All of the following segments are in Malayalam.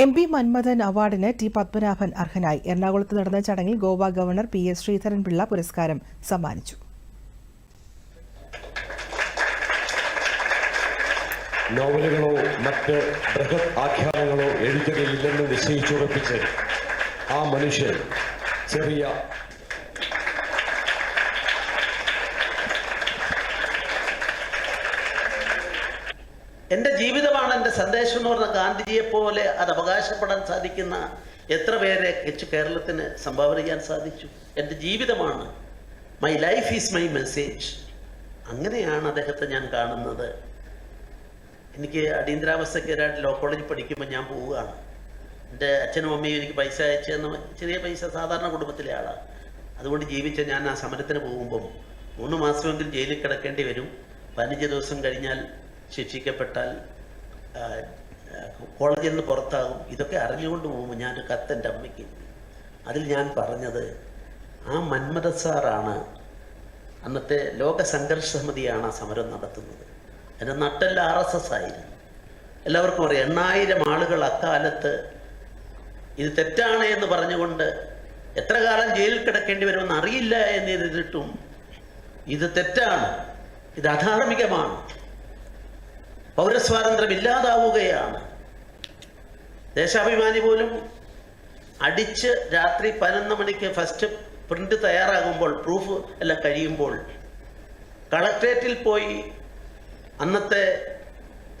എം പി മന്മഥൻ അവാർഡിന് ടി പത്മനാഭൻ അർഹനായി. എറണാകുളത്ത് നടന്ന ചടങ്ങിൽ Goa governor P S Sreedharan Pillai പുരസ്കാരം സമ്മാനിച്ചു. നോവലുകളോ മറ്റ് ബൃഹത് ആഖ്യാനങ്ങളോ എഴുതുകയില്ലെന്ന് നിശ്ചയിച്ചുറപ്പിച്ച് ആ മനുഷ്യൻ ചെറിയ എന്റെ ജീവിതമാണ് എന്റെ സന്ദേശം എന്ന് പറഞ്ഞ ഗാന്ധിജിയെ പോലെ അത് അവകാശപ്പെടാൻ സാധിക്കുന്ന എത്ര പേരെ കൊച്ചു കേരളത്തിന് സംഭാവന ചെയ്യാൻ സാധിച്ചു? എന്റെ ജീവിതമാണ്. My life is my message അങ്ങനെയാണ് അദ്ദേഹത്തെ ഞാൻ കാണുന്നത്. എനിക്ക് അടിയന്തരാവസ്ഥക്കെതിരായിട്ട് ലോ കോളേജിൽ പഠിക്കുമ്പോൾ ഞാൻ പോവുകയാണ്. എന്റെ അച്ഛനും അമ്മയും എനിക്ക് പൈസ അയച്ചെന്ന് ചെറിയ പൈസ സാധാരണ കുടുംബത്തിലെ ആളാണ് അതുകൊണ്ട് ജീവിച്ച ഞാൻ ആ സമരത്തിന് പോകുമ്പം മൂന്ന് മാസമെങ്കിലും ജയിലിൽ കിടക്കേണ്ടി വരും. പതിനഞ്ച് ദിവസം കഴിഞ്ഞാൽ ശിക്ഷിക്കപ്പെട്ടാൽ കോളേജിൽ നിന്ന് പുറത്താകും. ഇതൊക്കെ അറിഞ്ഞുകൊണ്ട് പോകുമ്പോൾ ഞാൻ കത്തെന്റെ കത്ത് എന്റെ അമ്മയ്ക്ക്. അതിൽ ഞാൻ പറഞ്ഞത് ആ മന്മഥ സാറാണ് അന്നത്തെ ലോക സംഘർഷ സമിതിയാണ് ആ സമരം നടത്തുന്നത്. അതിന്റെ നട്ടെല്ല ആർ എസ് എസ് ആയിരുന്നു. എല്ലാവർക്കും അറിയാം എണ്ണായിരം ആളുകൾ അക്കാലത്ത് ഇത് തെറ്റാണ് എന്ന് പറഞ്ഞുകൊണ്ട് എത്ര കാലം ജയിലിൽ കിടക്കേണ്ടി വരുമെന്ന് അറിയില്ല എന്നിരുന്നിട്ടും ഇത് തെറ്റാണ്. ഇത് അധാർമികമാണ്. പൗരസ്വാതന്ത്ര്യം ഇല്ലാതാവുകയാണ്. ദേശാഭിമാനി പോലും അടിച്ച് രാത്രി പതിനൊന്ന് മണിക്ക് ഫസ്റ്റ് പ്രിന്റ് തയ്യാറാകുമ്പോൾ പ്രൂഫ് എല്ലാം കഴിയുമ്പോൾ കളക്ട്രേറ്റിൽ പോയി അന്നത്തെ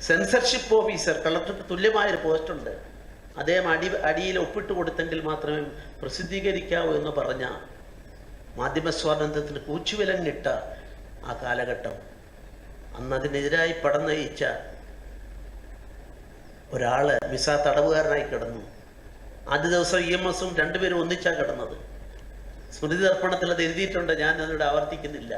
സെൻസർഷിപ്പ് ഓഫീസർ കളക്ടർക്ക് തുല്യമായൊരു പോസ്റ്റുണ്ട് അദ്ദേഹം അടി അടിയിൽ ഒപ്പിട്ട് കൊടുത്തെങ്കിൽ മാത്രമേ പ്രസിദ്ധീകരിക്കാവൂ എന്ന് പറഞ്ഞ മാധ്യമ സ്വാതന്ത്ര്യത്തിന് കൂച്ചുവിലങ്ങിട്ട ആ കാലഘട്ടം. അന്ന് അതിനെതിരായി പടം നയിച്ച ഒരാൾ വിസ തടവുകാരനായി കിടന്നു. ആദ്യ ദിവസം ഇ എം എസും രണ്ടുപേരും ഒന്നിച്ചാണ് കിടന്നത്. സ്മൃതി തർപ്പണത്തിൽ അത് എഴുതിയിട്ടുണ്ട് ഞാൻ അതിനോട് ആവർത്തിക്കുന്നില്ല.